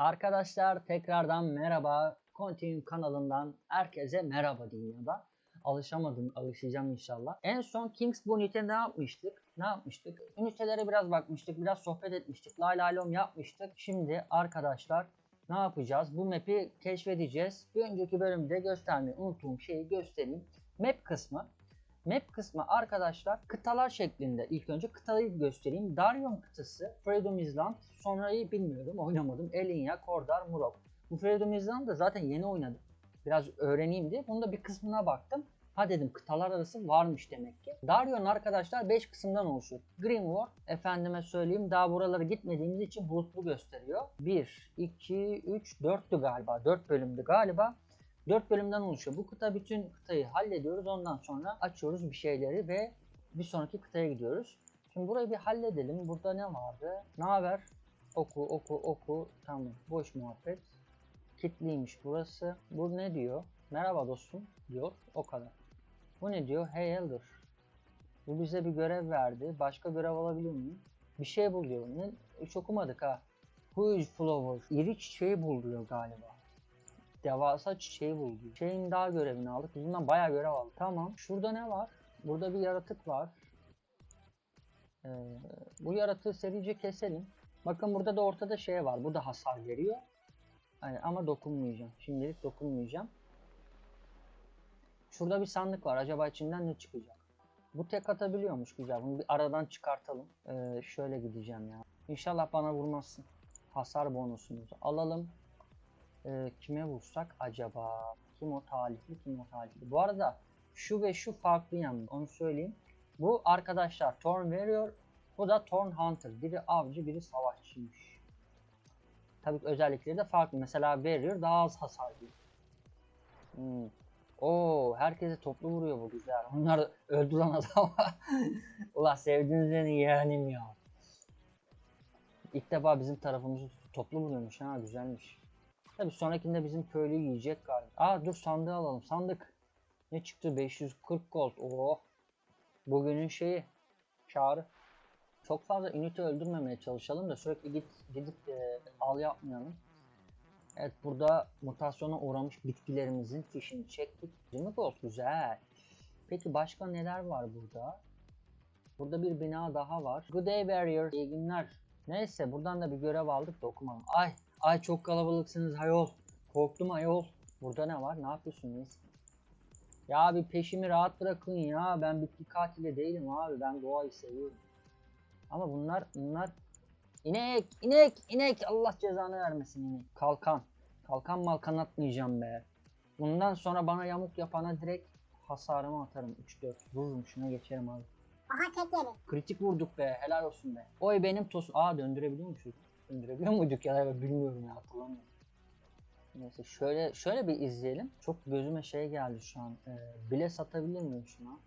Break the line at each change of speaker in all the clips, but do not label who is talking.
Arkadaşlar tekrardan merhaba. Continuum kanalından herkese merhaba diyeyim ya da. Alışamadım, alışacağım inşallah. En son Kings Bonit'e ne yapmıştık? Ne yapmıştık? Ünitelere biraz bakmıştık, biraz sohbet etmiştik. Lay lay lom yapmıştık. Şimdi arkadaşlar ne yapacağız? Bu map'i keşfedeceğiz. Bir önceki bölümde göstermeyi unuttuğum şeyi göstereyim. Map kısmı. Map kısmı arkadaşlar kıtalar şeklinde. İlk önce kıtayı göstereyim. Daryon kıtası, Freedom Island, sonrayı bilmiyorum, oynamadım. Elinya, Kordar, Murok. Bu Freedom Island da zaten yeni oynadım. Biraz öğreneyim diye. Bunun da bir kısmına baktım. Ha dedim kıtalar arası varmış demek ki. Daryon arkadaşlar 5 kısımdan oluşuyor. Greenward efendime söyleyeyim daha buralara gitmediğimiz için bulutlu gösteriyor. 1, 2, 3, 4'tü galiba. 4 bölümdü galiba. 4 bölümden oluşuyor. Bu kıta bütün kıtayı hallediyoruz. Ondan sonra açıyoruz bir şeyleri ve bir sonraki kıtaya gidiyoruz. Şimdi burayı bir halledelim. Burada ne vardı? Ne haber? Oku, oku, oku. Tamam. Boş muhabbet. Kitliymiş burası. Bu ne diyor? Merhaba dostum diyor. O kadar. Bu ne diyor? Hey Elder. Bu bize bir görev verdi. Başka görev alabiliyor muyum? Bir şey bul diyor. Ne? Hiç okumadık ha. Huge Flower. İri çiçeği bul diyor galiba devasa çiçeği buldu. Çiçeğin daha görevini aldık. Bundan bayağı görev aldık. Tamam. Şurada ne var? Burada bir yaratık var. Ee, bu yaratığı serice keselim. Bakın burada da ortada şey var. Bu da hasar veriyor. Hani ama dokunmayacağım. Şimdilik dokunmayacağım. Şurada bir sandık var. Acaba içinden ne çıkacak? Bu tek atabiliyormuş güzel. Bunu bir aradan çıkartalım. Ee, şöyle gideceğim ya. İnşallah bana vurmazsın. Hasar bonusumuzu alalım. Ee, kime vursak acaba? Kim o talihli, kim o talihli? Bu arada şu ve şu farklı yani onu söyleyeyim. Bu arkadaşlar Thorn Warrior, bu da Thorn Hunter. Biri avcı, biri savaşçıymış. Tabii özellikleri de farklı. Mesela Warrior daha az hasar diyor. Hmm. Oo, herkese toplu vuruyor bu güzel. Onlar öldü lan adam. Ulan sevdiniz beni yeğenim ya. İlk defa bizim tarafımızı toplu vuruyormuş ha güzelmiş. Tabii sonrakinde bizim köylü yiyecek galiba. Aa dur sandığı alalım. Sandık. Ne çıktı? 540 gold. Oo. Bugünün şeyi. Çağrı. Çok fazla ünite öldürmemeye çalışalım da sürekli git gidip e, al yapmayalım. Evet burada mutasyona uğramış bitkilerimizin fişini çektik. 20 gold güzel. Peki başka neler var burada? Burada bir bina daha var. Good day barrier. İyi günler. Neyse buradan da bir görev aldık da okumadım. Ay Ay çok kalabalıksınız hayol. Korktum ayol. Burada ne var? Ne yapıyorsunuz? Ya bir peşimi rahat bırakın ya. Ben bitki katili değilim abi. Ben doğayı seviyorum. Ama bunlar bunlar inek inek inek Allah cezanı vermesin inek. Kalkan. Kalkan malkan atmayacağım be. Bundan sonra bana yamuk yapana direkt hasarımı atarım 3-4. Vururum şuna geçerim abi.
Aha tek yedi.
Kritik vurduk be helal olsun be. Oy benim tos... Aa döndürebiliyor musun? Döndürebiliyor muyduk ya? Ben bilmiyorum ya hatırlamıyorum. Neyse şöyle şöyle bir izleyelim. Çok gözüme şey geldi şu an. Ee, bile satabilir miyim şuna?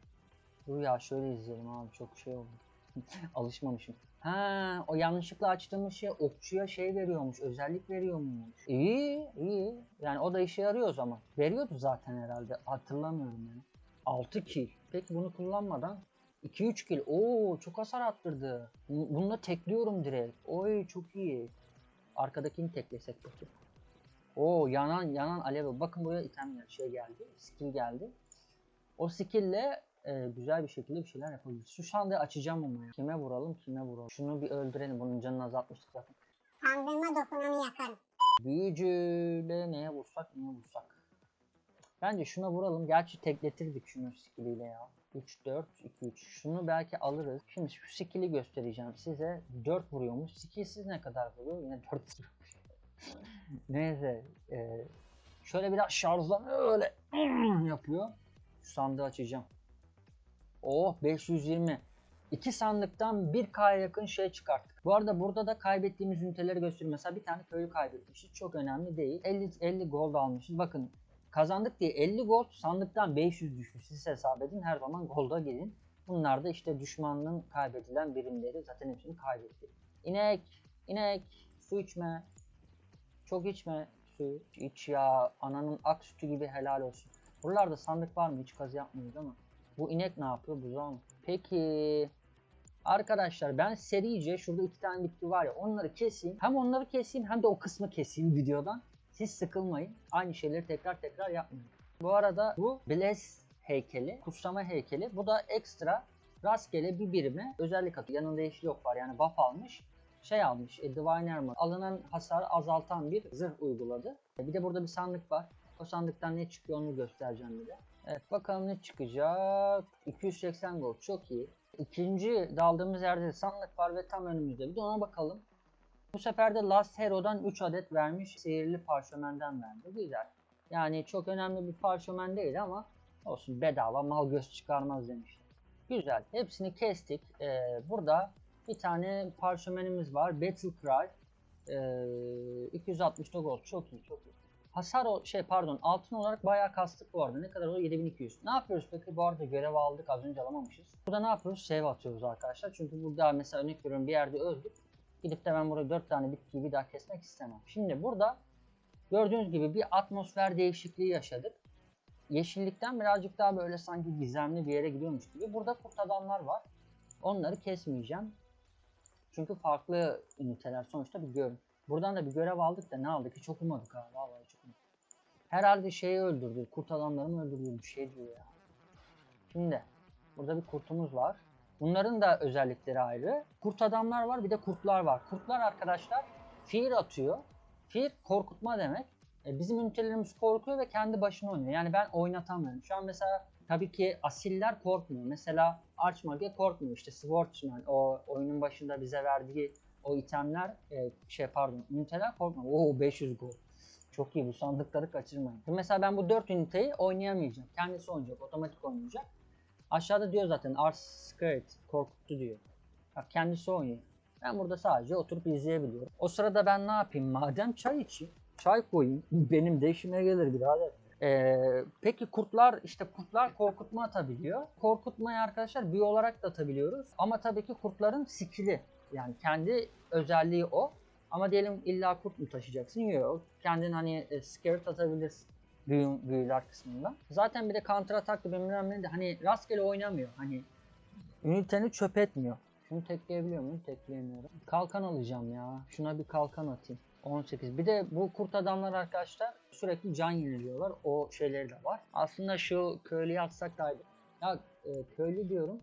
Dur ya şöyle izleyelim abi çok şey oldu. Alışmamışım. Ha, o yanlışlıkla açtığımız şey okçuya şey veriyormuş, özellik veriyormuş. İyi, iyi. Yani o da işe yarıyor o zaman. Veriyordu zaten herhalde. Hatırlamıyorum yani. 6 kill. Peki bunu kullanmadan 2-3 kill. Oo çok hasar attırdı. Bununla tekliyorum direkt. Oy çok iyi. Arkadakini teklesek peki. Oo yanan yanan alev. Bakın buraya item geldi. Şey geldi. Skill geldi. O skill'le e, güzel bir şekilde bir şeyler yapabiliriz. Şu sandığı açacağım ama ya. Kime vuralım kime vuralım. Şunu bir öldürelim. Bunun canını azaltmıştık zaten.
Sandığıma dokunanı yakarım.
Büyücüyle neye vursak neye vursak. Bence şuna vuralım. Gerçi tekletirdik şunu skilliyle ya. 3, 4, 2, 3. Şunu belki alırız. Şimdi şu skill'i göstereceğim size. 4 vuruyormuş. Skill'siz ne kadar vuruyor? Yine 4 vuruyormuş. Neyse. E, şöyle biraz şarjla öyle yapıyor. Şu sandığı açacağım. Oh 520. İki sandıktan 1K'ya yakın şey çıkarttık. Bu arada burada da kaybettiğimiz üniteleri gösteriyor. Mesela bir tane köylü kaybetmişiz. Çok önemli değil. 50, 50 gold almışız. Bakın kazandık diye 50 gold sandıktan 500 düşmüş. Siz hesap edin her zaman golda gidin. Bunlar da işte düşmanın kaybedilen birimleri zaten hepsini kaybetti. İnek, inek, su içme. Çok içme suyu. İç ya ananın ak sütü gibi helal olsun. Buralarda sandık var mı? Hiç kazı yapmıyoruz ama. Bu inek ne yapıyor? Buzağı mı? Peki. Arkadaşlar ben serice şurada iki tane bitki var ya onları keseyim. Hem onları keseyim hem de o kısmı keseyim videodan. Siz sıkılmayın. Aynı şeyleri tekrar tekrar yapmayın. Bu arada bu Bless heykeli, kutsama heykeli. Bu da ekstra rastgele bir birime özellik atıyor. Yanında yeşil yok var yani buff almış. Şey almış, e, Divine Armor. Alınan hasarı azaltan bir zırh uyguladı. E, Bir de burada bir sandık var. O sandıktan ne çıkıyor onu göstereceğim bir de. Evet bakalım ne çıkacak. 280 gold çok iyi. İkinci daldığımız yerde de sandık var ve tam önümüzde. Bir de ona bakalım. Bu sefer de Last Hero'dan 3 adet vermiş. Sihirli parşömenden verdi. Güzel. Yani çok önemli bir parşömen değil ama olsun bedava mal göz çıkarmaz demiştim. Güzel. Hepsini kestik. Ee, burada bir tane parşömenimiz var. Battle Cry. Ee, 260 gold. Çok iyi çok iyi. Hasar o şey pardon altın olarak bayağı kastık bu arada. Ne kadar o 7200. Ne yapıyoruz peki? Bu arada görev aldık az önce alamamışız. Burada ne yapıyoruz? Save atıyoruz arkadaşlar. Çünkü burada mesela örnek veriyorum bir yerde öldük. Gidip de ben burada 4 tane bitkiyi bir daha kesmek istemem. Şimdi burada gördüğünüz gibi bir atmosfer değişikliği yaşadık. Yeşillikten birazcık daha böyle sanki gizemli bir yere gidiyormuş gibi. Burada kurt adamlar var. Onları kesmeyeceğim. Çünkü farklı üniteler sonuçta bir görün. Buradan da bir görev aldık da ne aldık hiç okumadık ha. Vallahi hiç okumadık. Herhalde şeyi öldürdü. Kurt adamları mı öldürdü bir şey diyor ya. Şimdi burada bir kurtumuz var. Bunların da özellikleri ayrı. Kurt adamlar var bir de kurtlar var. Kurtlar arkadaşlar fear atıyor. Fear korkutma demek. E, bizim ünitelerimiz korkuyor ve kendi başına oynuyor. Yani ben oynatamıyorum. Şu an mesela tabii ki asiller korkmuyor. Mesela Archmage korkmuyor. İşte Swordsman o oyunun başında bize verdiği o itemler e, şey pardon üniteler korkmuyor. Oo 500 gol. Çok iyi bu sandıkları kaçırmayın. Mesela ben bu 4 üniteyi oynayamayacağım. Kendisi oynayacak. Otomatik oynayacak. Aşağıda diyor zaten Ars Scared korkuttu diyor. Bak kendisi oynuyor. Ben burada sadece oturup izleyebiliyorum. O sırada ben ne yapayım madem çay içeyim. Çay koyayım. Benim de işime gelir birader. Ee, peki kurtlar işte kurtlar korkutma atabiliyor. Korkutmayı arkadaşlar büyü olarak da atabiliyoruz. Ama tabii ki kurtların skill'i. Yani kendi özelliği o. Ama diyelim illa kurt mu taşıyacaksın? Yok. Kendin hani e, scared atabilirsin. Büyü, büyüler kısmında. Zaten bir de counter attack da bilmem de hani rastgele oynamıyor. Hani üniteni çöp etmiyor. Şunu tekleyebiliyor muyum? Tekleyemiyorum. Kalkan alacağım ya. Şuna bir kalkan atayım. 18. Bir de bu kurt adamlar arkadaşlar sürekli can yeniliyorlar. O şeyleri de var. Aslında şu köylüyü atsak daha iyi. Ya e, köylü diyorum.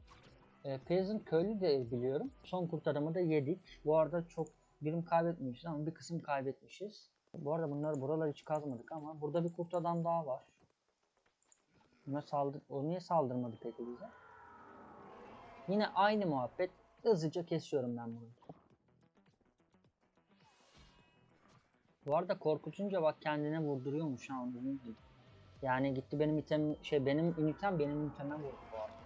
E, Peasant köylü de biliyorum. Son kurt adamı da yedik. Bu arada çok birim kaybetmemişiz ama bir kısım kaybetmişiz. Bu arada bunları buraları hiç kazmadık ama burada bir kurt adam daha var. Buna saldır o niye saldırmadı peki bize? Yine aynı muhabbet. Hızlıca kesiyorum ben bunu. Bu arada korkutunca bak kendine vurduruyormuş ha onu. Yani gitti benim item şey benim ünitem benim üniteme vurdu bu arada.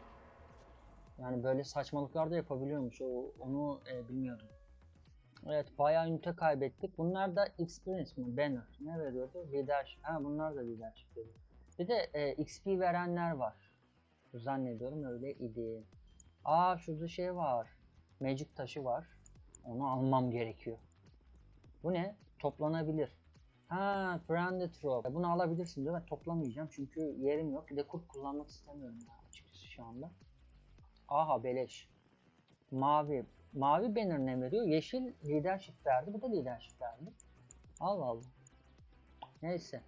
Yani böyle saçmalıklar da yapabiliyormuş. O, onu e, bilmiyordum. Evet bayağı ünite kaybettik. Bunlar da experience mi? Banner. Ne veriyordu? Leadership. Ha bunlar da leadership veriyor. Bir de e, XP verenler var. Zannediyorum öyle idi. Aa şurada şey var. Magic taşı var. Onu almam gerekiyor. Bu ne? Toplanabilir. Ha, branded rope. Bunu alabilirsin diyor. Ben toplamayacağım çünkü yerim yok. Bir de kurt kullanmak istemiyorum ya açıkçası şu anda. Aha beleş. Mavi. Mavi banner ne veriyor? Yeşil leadership verdi. Bu da leadership verdi. Allah Allah. Neyse.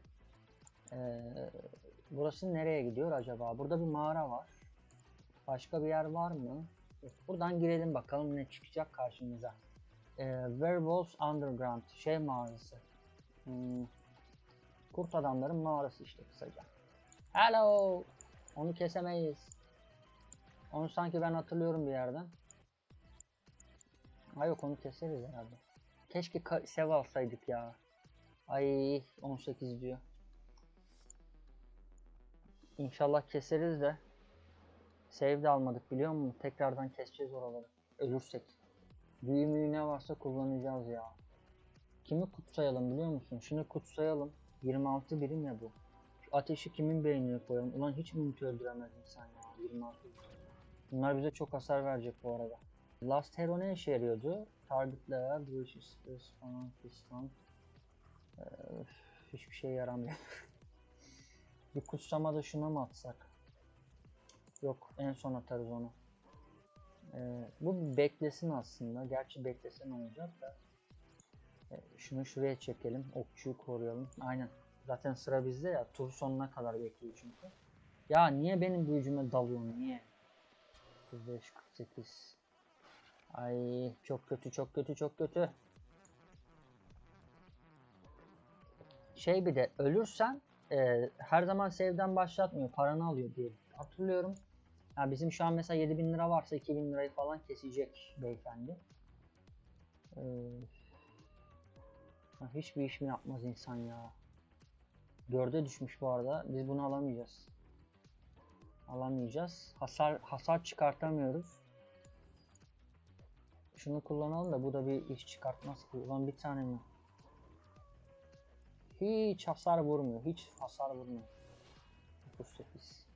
Ee, burası nereye gidiyor acaba? Burada bir mağara var. Başka bir yer var mı? Buradan girelim bakalım ne çıkacak karşımıza. Ee, Werewolves Underground. Şey mağarası. Hmm. Kurt adamların mağarası işte kısaca. Hello. Onu kesemeyiz. Onu sanki ben hatırlıyorum bir yerden. Ay yok onu keseriz herhalde. Keşke sev alsaydık ya. Ay 18 diyor. İnşallah keseriz de. Save de almadık biliyor musun? Tekrardan keseceğiz oraları. Ölürsek. Büyü müyü ne varsa kullanacağız ya. Kimi kutsayalım biliyor musun? Şunu kutsayalım. 26 birim ya bu. Şu ateşi kimin beynine koyalım? Ulan hiç mi öldüremez insan ya? 26 birim. Bunlar bize çok hasar verecek bu arada. Last Hero ne işe yarıyordu? Target'la, Duration Space falan fistan. Ee, hiçbir şey yaramıyor. Bir kutsama da şuna mı atsak? Yok en son atarız onu. Ee, bu beklesin aslında. Gerçi beklesen olacak da. Ee, şunu şuraya çekelim. Okçuyu koruyalım. Aynen. Zaten sıra bizde ya. Tur sonuna kadar bekliyor çünkü. Ya niye benim büyücüme dalıyorsun? Niye? 35, 48. Ay çok kötü, çok kötü, çok kötü. Şey bir de ölürsen e, her zaman save'den başlatmıyor. Paranı alıyor diye hatırlıyorum. Ha, bizim şu an mesela 7000 lira varsa 2000 lirayı falan kesecek beyefendi. Ee, hiçbir iş mi yapmaz insan ya. Dörde düşmüş bu arada. Biz bunu alamayacağız. Alamayacağız. Hasar hasar çıkartamıyoruz. Şunu kullanalım da bu da bir iş çıkartmaz ki. Ulan bir tane mi? Hiç hasar vurmuyor. Hiç hasar vurmuyor. 38.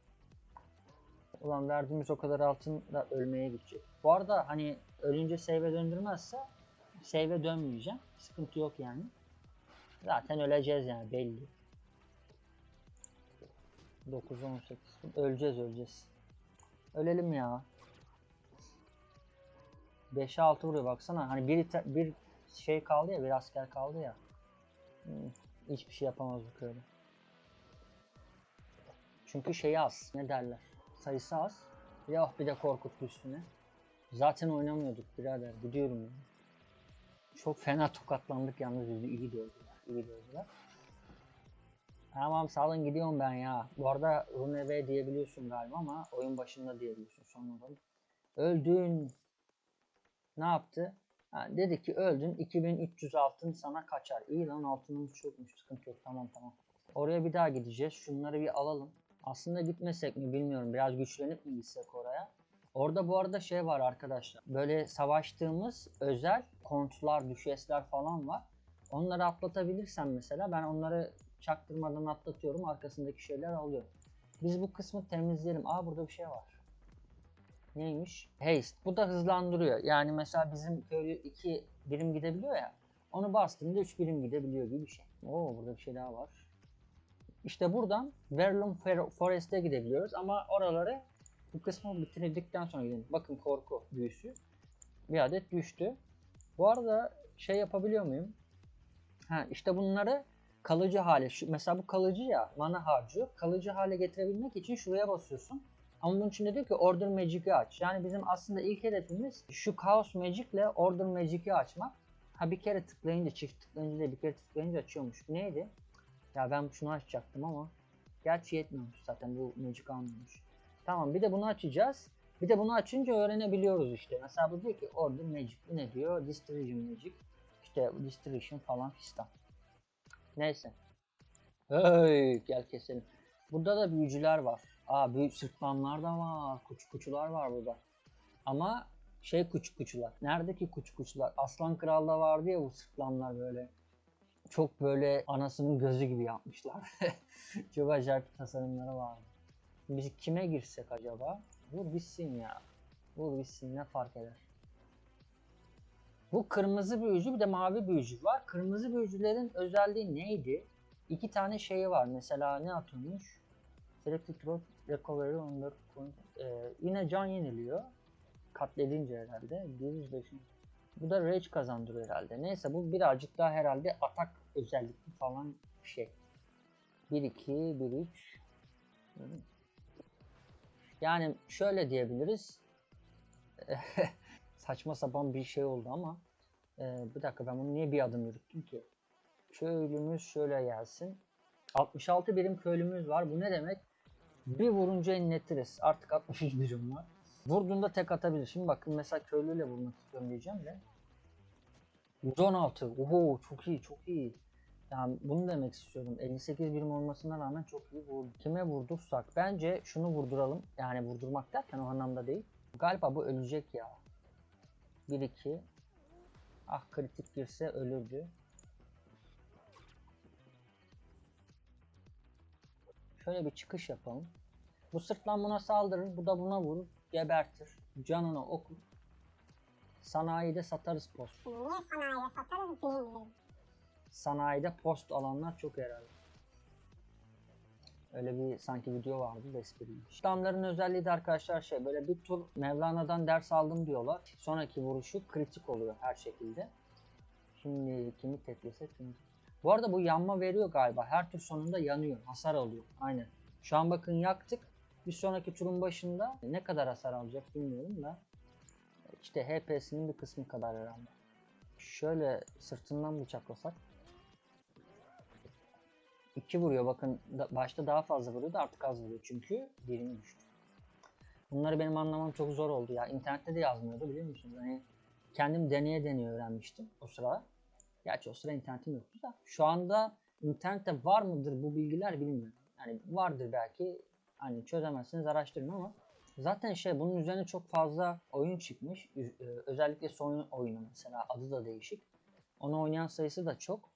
Ulan verdiğimiz o kadar altın da ölmeye gidecek. Bu arada hani ölünce save'e döndürmezse save'e dönmeyeceğim. Sıkıntı yok yani. Zaten öleceğiz yani belli. 9 18 öleceğiz öleceğiz. Ölelim ya. 5'e 6 vuruyor baksana. Hani bir, bir şey kaldı ya bir asker kaldı ya. Hmm, hiçbir şey yapamaz bu köylü. Çünkü şeyi az. Ne derler? Sayısı az. Ya bir de korkuttu üstüne. Zaten oynamıyorduk birader. Biliyorum yani. Çok fena tokatlandık yalnız bizi. iyi dövdüler. iyi dövdüler. Tamam salın gidiyorum ben ya. Bu arada Runeve diyebiliyorsun galiba ama oyun başında diyebiliyorsun sonradan. Öldün. Ne yaptı? Ha, dedi ki öldün 2300 altın sana kaçar. İyi lan altınımız çokmuş sıkıntı yok tamam tamam. Oraya bir daha gideceğiz. Şunları bir alalım. Aslında gitmesek mi bilmiyorum. Biraz güçlenip mi gitsek oraya? Orada bu arada şey var arkadaşlar. Böyle savaştığımız özel kontlar, düşesler falan var. Onları atlatabilirsem mesela ben onları çaktırmadan atlatıyorum. Arkasındaki şeyler alıyorum. Biz bu kısmı temizleyelim. Aa burada bir şey var. Neymiş? Haste. Bu da hızlandırıyor. Yani mesela bizim köylü 2 birim gidebiliyor ya. Onu bastığında 3 birim gidebiliyor gibi bir şey. Oo burada bir şey daha var. İşte buradan Verlum Forest'e gidebiliyoruz ama oraları bu kısmı bitirdikten sonra gidelim. Bakın korku büyüsü. Bir adet düştü. Bu arada şey yapabiliyor muyum? Ha işte bunları kalıcı hale, şu, mesela bu kalıcı ya, mana harcıyor. Kalıcı hale getirebilmek için şuraya basıyorsun. Ama bunun için de diyor ki Order Magic'i aç. Yani bizim aslında ilk hedefimiz şu Chaos Magic'le Order Magic'i açmak. Ha bir kere tıklayınca, çift tıklayınca değil bir kere tıklayınca açıyormuş. Bu neydi? Ya ben şunu açacaktım ama. Gerçi yetmiyormuş zaten bu Magic almıyormuş. Tamam bir de bunu açacağız. Bir de bunu açınca öğrenebiliyoruz işte. Mesela bu diyor ki Order Magic. Bu ne diyor? Distribution Magic. İşte Distribution falan fistan. Neyse. Hey, gel keselim. Burada da büyücüler var. Aa büyük sırtlanlar da var. Kuç kuçular var burada. Ama şey kuç kuçular. Neredeki kuç kuçular? Aslan Kral'da vardı ya bu sırtlanlar böyle. Çok böyle anasının gözü gibi yapmışlar. Çok acayip tasarımları vardı. Biz kime girsek acaba? Vur bitsin ya. Vur bitsin ne fark eder? Bu kırmızı büyücü bir de mavi büyücü var. Kırmızı büyücülerin özelliği neydi? İki tane şeyi var. Mesela ne atıyormuş? Selected Recovery on the point. Yine can yeniliyor. Katledince herhalde. 105. Bu da Rage kazandırıyor herhalde. Neyse bu birazcık daha herhalde atak özellikli falan bir şey. 1-2, 1-3. Yani şöyle diyebiliriz. Saçma sapan bir şey oldu ama. Ee, bir dakika ben bunu niye bir adım yürüttüm ki? Köylümüz şöyle gelsin. 66 birim köylümüz var. Bu ne demek? Bir vurunca inletiriz. Artık 63 birim var. Vurduğunda tek atabilir. Şimdi bakın mesela köylüyle vurmak istiyorum diyeceğim de. 116. Oho çok iyi çok iyi. Yani bunu demek istiyorum. 58 birim olmasına rağmen çok iyi vurdu. Kime vurdursak bence şunu vurduralım. Yani vurdurmak derken o anlamda değil. Galiba bu ölecek ya. 1-2. Ah kritik girse ölürdü. Şöyle bir çıkış yapalım. Bu sırtlan buna saldırır, bu da buna vurur, gebertir. Canını okur. Sanayide satarız post.
Niye sanayiye satarız bilmiyorum.
Sanayide post alanlar çok herhalde. Öyle bir sanki video vardı da espriymiş. Adamların özelliği de arkadaşlar şey böyle bir tur Mevlana'dan ders aldım diyorlar. Sonraki vuruşu kritik oluyor her şekilde. Şimdi kimi teklese kimi. Bu arada bu yanma veriyor galiba. Her tur sonunda yanıyor. Hasar alıyor. Aynen. Şu an bakın yaktık. Bir sonraki turun başında ne kadar hasar alacak bilmiyorum da. İşte HP'sinin bir kısmı kadar herhalde. Şöyle sırtından bıçaklasak. 2 vuruyor bakın da- başta daha fazla vuruyordu artık az vuruyor çünkü birimi düştü. Bunları benim anlamam çok zor oldu ya. İnternette de yazmıyordu biliyor musunuz? Hani kendim deneye deneye öğrenmiştim o sıra. Gerçi o sıra internetim yoktu da. Şu anda internette var mıdır bu bilgiler bilmiyorum. Yani vardır belki. Hani çözemezsiniz araştırın ama zaten şey bunun üzerine çok fazla oyun çıkmış. E, Özellikle son oyunu mesela adı da değişik. Onu oynayan sayısı da çok.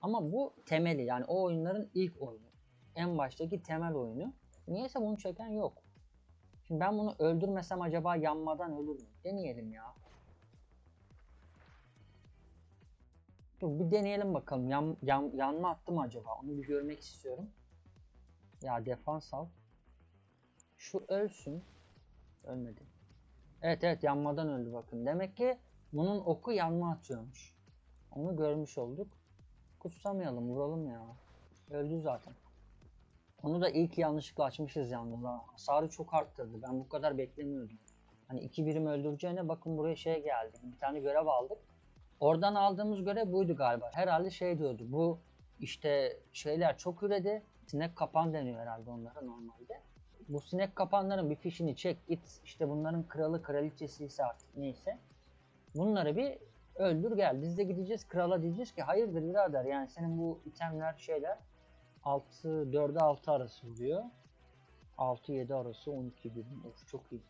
Ama bu temeli yani o oyunların ilk oyunu. En baştaki temel oyunu. Niyeyse bunu çeken yok. Şimdi ben bunu öldürmesem acaba yanmadan ölür mü? Deneyelim ya. Dur bir deneyelim bakalım. Yan, yan, yanma attı mı acaba? Onu bir görmek istiyorum. Ya defans al. Şu ölsün. Ölmedi. Evet evet yanmadan öldü bakın. Demek ki bunun oku yanma atıyormuş. Onu görmüş olduk. Kutsamayalım vuralım ya. Öldü zaten. Onu da ilk yanlışlıkla açmışız yalnız ha. Hasarı çok arttırdı. Ben bu kadar beklemiyordum. Hani iki birim öldüreceğine bakın buraya şey geldi. Bir tane görev aldık. Oradan aldığımız görev buydu galiba. Herhalde şey diyordu. Bu işte şeyler çok üredi. Sinek kapan deniyor herhalde onlara normalde. Bu sinek kapanların bir fişini çek git. İşte bunların kralı kraliçesi ise artık neyse. Bunları bir öldür gel. Biz de gideceğiz krala diyeceğiz ki hayırdır birader yani senin bu itemler şeyler 6 4'e 6 arası vuruyor. 6 7 arası 12 birim. Of çok iyi.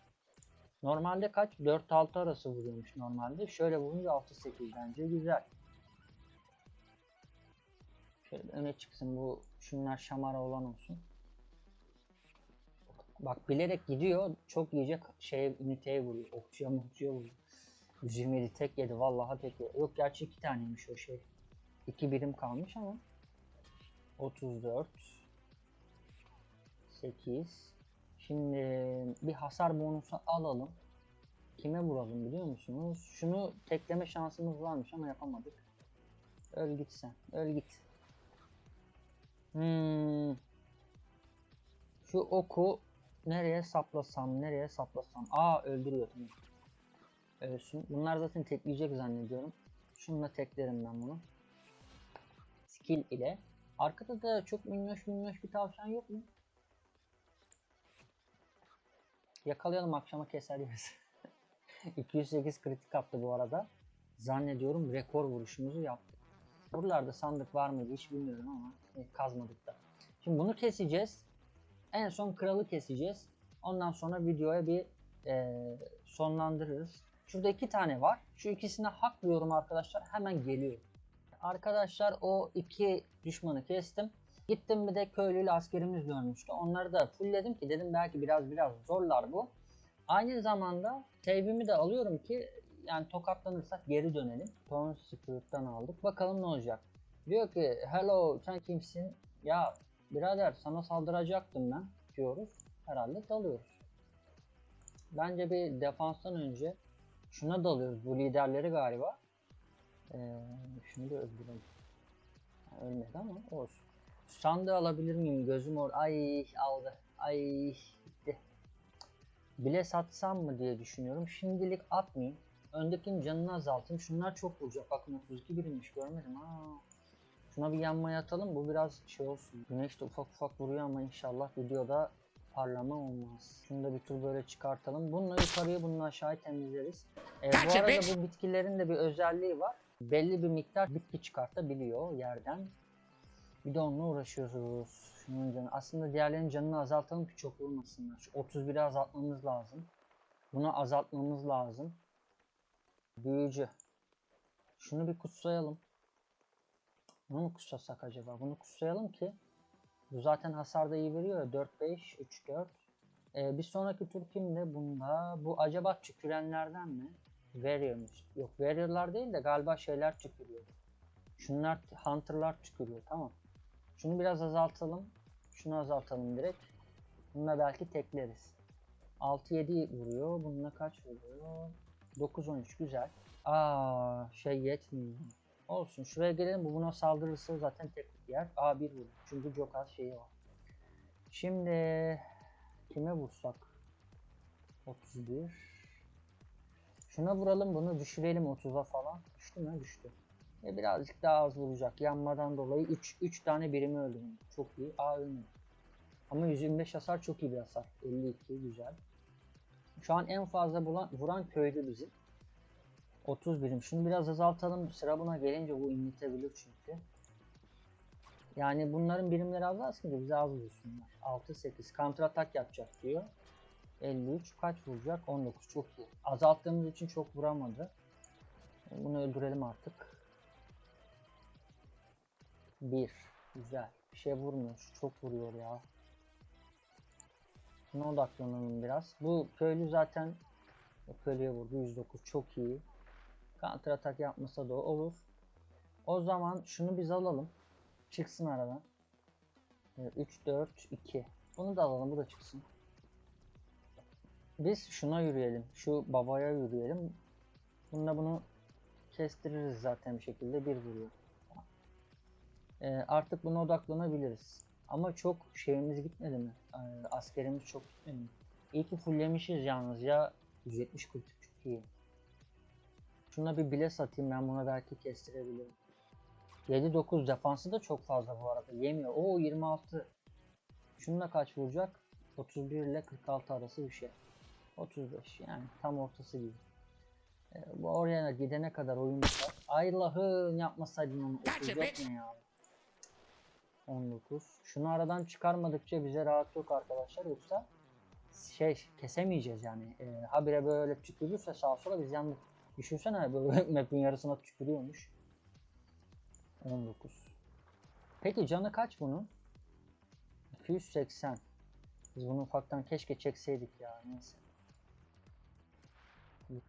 Normalde kaç? 4-6 arası vuruyormuş normalde. Şöyle vurunca 6-8 bence güzel. Şöyle öne çıksın bu şunlar şamara olan olsun. Bak bilerek gidiyor. Çok yiyecek şey üniteye vuruyor. Okçuya mokçuya vuruyor. 127 tek yedi. Vallahi tek yedi. Yok gerçi iki taneymiş o şey. İki birim kalmış ama. 34 8 Şimdi bir hasar bonusu alalım. Kime vuralım biliyor musunuz? Şunu tekleme şansımız varmış ama yapamadık. Öl git sen. Öl git. Hmm. Şu oku nereye saplasam, nereye saplasam. Aa öldürüyor tamam. Ölsün. Bunlar zaten tekleyecek zannediyorum. Şununla teklerim ben bunu. Skill ile. Arkada da çok minnoş minnoş bir tavşan yok mu? Yakalayalım akşama keser yeriz. 208 kritik attı bu arada. Zannediyorum rekor vuruşumuzu yaptık. Buralarda sandık var mıydı hiç bilmiyorum ama e, kazmadık da. Şimdi bunu keseceğiz. En son kralı keseceğiz. Ondan sonra videoya bir e, sonlandırırız. Şurada iki tane var. Şu ikisine hak diyorum arkadaşlar. Hemen geliyor. Arkadaşlar o iki düşmanı kestim. Gittim bir de köylüyle askerimiz dönmüştü. Onları da fullledim ki dedim belki biraz biraz zorlar bu. Aynı zamanda save'imi de alıyorum ki yani tokatlanırsak geri dönelim. Torn Spirit'ten aldık. Bakalım ne olacak. Diyor ki hello sen kimsin? Ya birader sana saldıracaktım ben diyoruz. Herhalde dalıyoruz. Bence bir defanstan önce şuna dalıyoruz. Bu liderleri galiba. Ee, şunu da öldürelim. Ölmedi ama olsun. Sandığı alabilir miyim? Gözüm or. Ay aldı. Ay gitti. Bile satsam mı diye düşünüyorum. Şimdilik atmayayım. Öndekinin canını azaltayım. Şunlar çok vuracak. Bakın 32 birimmiş görmedim. Aa. Şuna bir yanmaya atalım. Bu biraz şey olsun. Güneş de ufak ufak vuruyor ama inşallah videoda parlama olmaz. Şunu da bir tur böyle çıkartalım. Bununla yukarıyı bununla aşağıyı temizleriz. Ee, bu arada bu bitkilerin de bir özelliği var. Belli bir miktar bitki çıkartabiliyor yerden. Bir de onunla uğraşıyoruz. Şunun canı. Aslında diğerlerinin canını azaltalım ki çok vurmasınlar. Şu 31'i azaltmamız lazım. Bunu azaltmamız lazım. Büyücü. Şunu bir kutsayalım. Bunu mu kutsasak acaba? Bunu kutsayalım ki bu zaten hasarda iyi veriyor ya. 4 5 3 4. Ee, bir sonraki tur kimde? Bunda. Bu acaba tükürenlerden mi? Warrior'mış. Yok Warrior'lar değil de galiba şeyler tükürüyor. Şunlar Hunter'lar tükürüyor. Tamam. Şunu biraz azaltalım. Şunu azaltalım direkt. Bununla belki tekleriz. 6-7 vuruyor. Bununla kaç vuruyor? 9-13 güzel. Aa şey yetmiyor. Olsun şuraya gelelim. Bu buna saldırırsa zaten tek yer. A1 vurur. Çünkü çok az şeyi var. Şimdi kime vursak? 31. Şuna vuralım bunu düşürelim 30'a falan. Düştü mü? Düştü. E birazcık daha az vuracak. Yanmadan dolayı 3 3 tane birimi öldürdüm. Çok iyi. A ölmedi. Ama 125 hasar çok iyi bir hasar. 52 güzel. Şu an en fazla bulan, vuran köylü bizim. 30 birim. Şunu biraz azaltalım. Sıra buna gelince bu inletebilir çünkü. Yani bunların birimleri azalsın ki bize az vursunlar. 6-8. Counter atak yapacak diyor. 53 kaç vuracak? 19 çok iyi. Azalttığımız için çok vuramadı. Bunu öldürelim artık. 1. Güzel. Bir şey vurmuyor. Şu çok vuruyor ya. Buna odaklanalım biraz. Bu köylü zaten köylüye vurdu. 109 çok iyi. Counter atak yapmasa da olur. O zaman şunu biz alalım. Çıksın aradan. 3, 4, 2. Bunu da alalım. Bu da çıksın. Biz şuna yürüyelim. Şu babaya yürüyelim. Bununla bunu kestiririz zaten bir şekilde. Bir vuruyor. Ee, artık buna odaklanabiliriz. Ama çok şeyimiz gitmedi mi? Ee, askerimiz çok gitmedi mi? İyi ki fulllemişiz yalnız ya. 170 kritik çok iyi. Şuna bir bile satayım ben buna belki kestirebilirim. 7-9 defansı da çok fazla bu arada. Yemiyor. Oo 26. Şununla kaç vuracak? 31 ile 46 arası bir şey. 35 yani tam ortası gibi. Ee, bu oraya gidene kadar oyun biter. Ay Allah'ım yapmasaydın onu. 34 ne ya? 19. Şunu aradan çıkarmadıkça bize rahat yok arkadaşlar yoksa şey kesemeyeceğiz yani. Ee, habire böyle tükürürse sağa sola biz yandık. Düşünsene böyle map'in yarısına tükürüyormuş. 19. Peki canı kaç bunun? 280. Biz bunu ufaktan keşke çekseydik ya neyse. 23,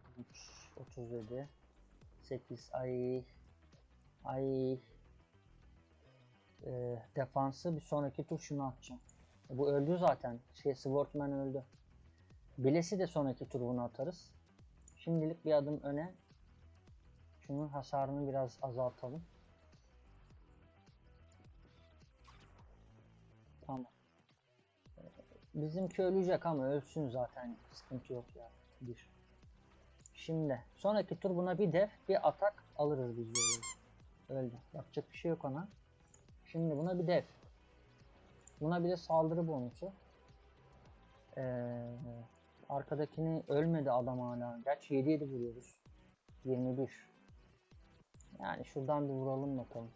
37 8 ay ay Ee, defansı bir sonraki tur şunu atacağım. E, bu öldü zaten. Şey Swordman öldü. Bilesi de sonraki tur bunu atarız. Şimdilik bir adım öne. Şunun hasarını biraz azaltalım. Tamam. Bizimki ölecek ama ölsün zaten. Sıkıntı yok ya. Bir. Şimdi sonraki tur buna bir def bir atak alırız biz böyle. Öldü. Yapacak bir şey yok ona. Şimdi buna bir def. Buna bir de saldırı bonusu. Ee, arkadakini ölmedi adam hala. Gerçi 7 7 vuruyoruz. 21. Yani şuradan bir vuralım bakalım.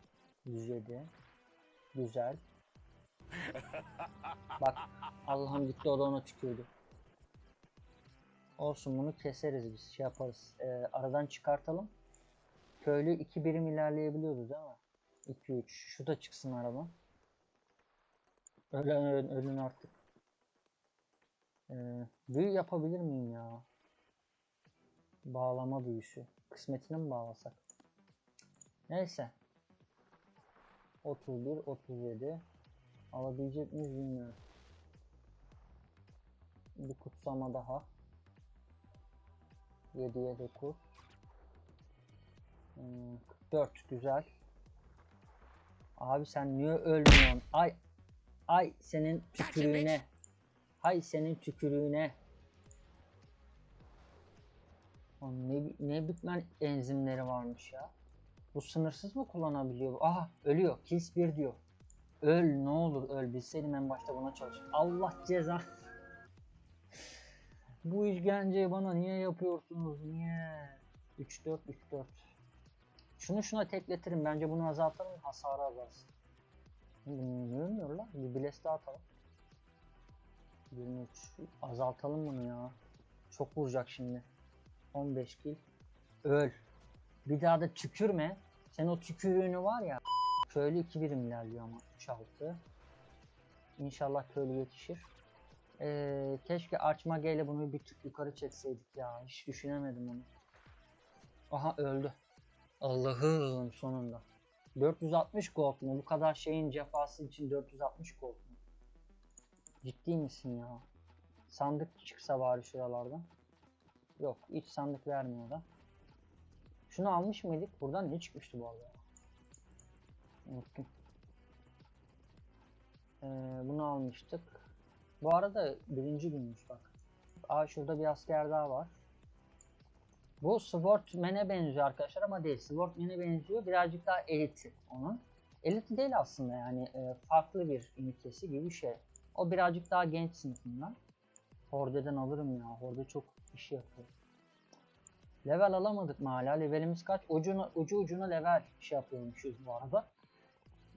107. Güzel. Bak Allah'ım gitti o da ona tükürdü. Olsun bunu keseriz biz şey yaparız. Ee, aradan çıkartalım. Köylü 2 birim ilerleyebiliyordu değil mi? 2 3. Şu da çıksın araba. Ölen ölün, ölün artık. Ee, büyü yapabilir miyim ya? Bağlama büyüsü. Kısmetine mi bağlasak? Neyse. 31, 37. Alabilecek miyiz bilmiyorum. Bir kutsama daha. 7'ye 9. Hmm, 44 güzel. Abi sen niye ölmüyorsun? Ay ay senin tükürüğüne. Hay senin tükürüğüne. Lan ne, ne bitmen enzimleri varmış ya. Bu sınırsız mı kullanabiliyor? Aha ölüyor. Kills 1 diyor. Öl ne olur öl. Bilseydim en başta buna çalış. Allah ceza. Bu işkenceyi bana niye yapıyorsunuz? Niye? 3-4 3-4. Şunu şuna tekletirim. Bence bunu azaltalım. Hasarı azalsın. Bilmiyor lan. Bir daha atalım. 23. Azaltalım bunu ya. Çok vuracak şimdi. 15 kill. Öl. Bir daha da tükürme. Sen o tükürüğünü var ya. Köylü 2 birim ilerliyor ama. 3-6. İnşallah köylü yetişir. Ee, keşke Archmage ile bunu bir tık yukarı çekseydik ya. Hiç düşünemedim onu. Aha öldü. Allah'ım sonunda. 460 gold mu? Bu kadar şeyin cefası için 460 gold mu? Ciddi misin ya? Sandık çıksa bari şuralardan. Yok hiç sandık vermiyor da. Şunu almış mıydık? Buradan ne çıkmıştı bu arada? Unuttum. Ee, bunu almıştık. Bu arada birinci günmüş bak. Aa şurada bir asker daha var. Bu Swordman'e benziyor arkadaşlar ama değil. Swordman'e benziyor. Birazcık daha eliti onun. Eliti değil aslında yani e, farklı bir ünitesi gibi bir şey. O birazcık daha genç sınıfından. Horde'den alırım ya. Horde çok iş yapıyor. Level alamadık mı hala? Levelimiz kaç? Ucuna, ucu ucuna level şey yapıyormuşuz bu arada.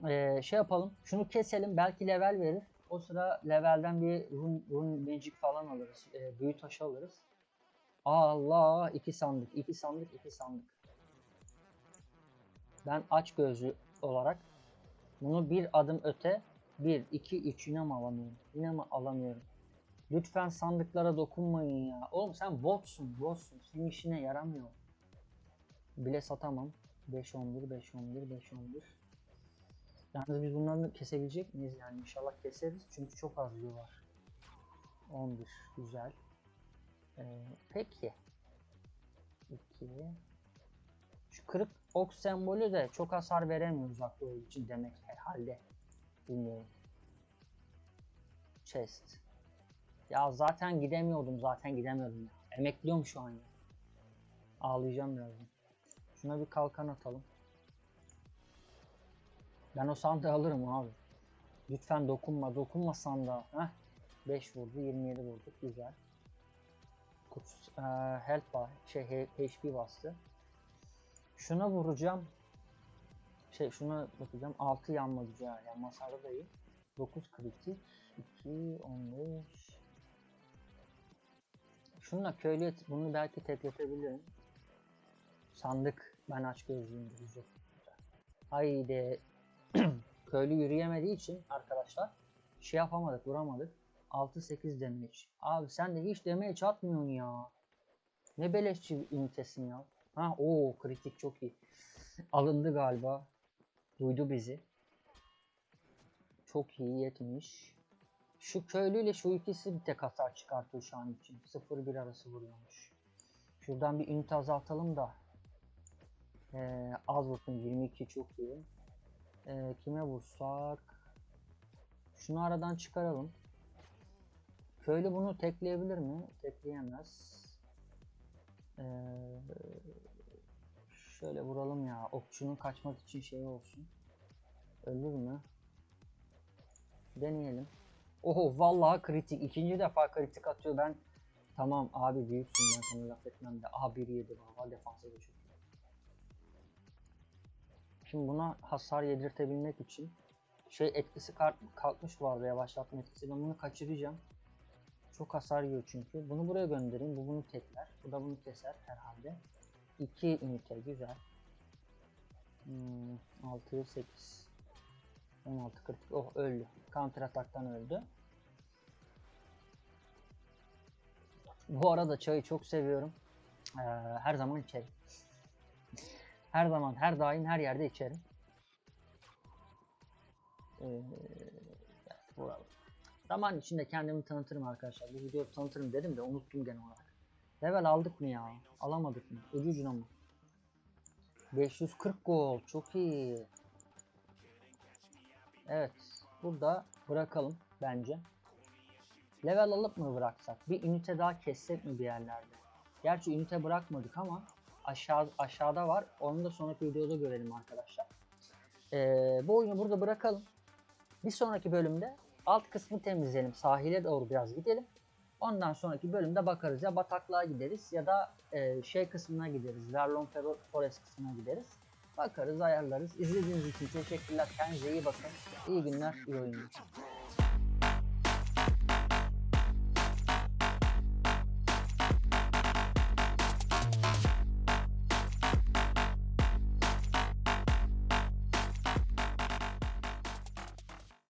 Ee, şey yapalım. Şunu keselim. Belki level verir. O sıra levelden bir rune, rune magic falan alırız. Ee, büyü taşı alırız. Allah! iki sandık, iki sandık, iki sandık. Ben aç gözlü olarak bunu bir adım öte 1, 2, 3 yine mi alamıyorum? Yine mi alamıyorum? Lütfen sandıklara dokunmayın ya. Oğlum sen botsun, botsun. Senin işine yaramıyor. Bile satamam. 5, 11, 5, 11, 5, 11. Yalnız biz bunları kesebilecek miyiz yani? İnşallah keseriz. Çünkü çok az yıl var. 11. Güzel. Ee, peki. 2. Şu kırık ok sembolü de çok hasar veremiyor uzakta olduğu için demek herhalde. Bilmiyorum. Chest. Ya zaten gidemiyordum zaten gidemiyordum. ya. Emekliyorum şu an ya. Ağlayacağım birazdan. Şuna bir kalkan atalım. Ben o sandığı alırım abi. Lütfen dokunma dokunma sandığa. Heh. 5 vurdu 27 vurduk güzel. Kuts, eee, health var. Şey HP bastı. Şuna vuracağım. Şey şuna bakacağım. 6 yanma güzel. Yani hasarı da iyi. 9 kritik. 2 15. Şununla köylü et- bunu belki tekletebilirim. Sandık. Ben aç gözlüğüm güzel. Haydi. köylü yürüyemediği için arkadaşlar şey yapamadık, vuramadık. 6-8 damage. Abi sen de hiç damage atmıyorsun ya. Ne beleşçi ünitesin ya. Ha o kritik çok iyi. Alındı galiba. Duydu bizi. Çok iyi yetmiş. Şu köylüyle şu ikisi bir tek hasar çıkartıyor şu an için. 0-1 arası vuruyormuş. Şuradan bir ünite azaltalım da. Ee, az vursun 22 çok iyi. Ee, kime vursak? Şunu aradan çıkaralım. Köylü bunu tekleyebilir mi? Tekleyemez. Ee, şöyle vuralım ya. Okçunun kaçmak için şey olsun. Ölür mü? Deneyelim. Oho vallahi kritik. İkinci defa kritik atıyor. Ben tamam abi büyüksün ben sana laf etmem de. Aha 1 yedi valla defansa da çok iyi. Şimdi buna hasar yedirtebilmek için şey etkisi kalk- kalkmış bu arada yavaşlatma etkisi. Ben bunu kaçıracağım. Çok hasar yiyor çünkü. Bunu buraya göndereyim. Bu bunu tekler. Bu da bunu keser herhalde. 2 ünite güzel. Hmm, 6 8 16 40. Oh öldü. Counter ataktan öldü. Bu arada çayı çok seviyorum. Ee, her zaman içerim. Her zaman, her daim, her yerde içerim. Ee. Zaman içinde kendimi tanıtırım arkadaşlar. Bu videoyu tanıtırım dedim de unuttum genel olarak. Level aldık mı ya? Alamadık mı? Ucu ucuna mı? 540 gol. Çok iyi. Evet. Burada bırakalım bence. Level alıp mı bıraksak? Bir ünite daha kessek mi bir yerlerde? Gerçi ünite bırakmadık ama aşağı aşağıda var. Onu da sonraki videoda görelim arkadaşlar. Ee, bu oyunu burada bırakalım. Bir sonraki bölümde alt kısmı temizleyelim. Sahile doğru biraz gidelim. Ondan sonraki bölümde bakarız ya bataklığa gideriz ya da e, şey kısmına gideriz. Verlon Forest kısmına gideriz. Bakarız ayarlarız. İzlediğiniz için teşekkürler. Kendinize iyi bakın. İyi günler, iyi oyunlar.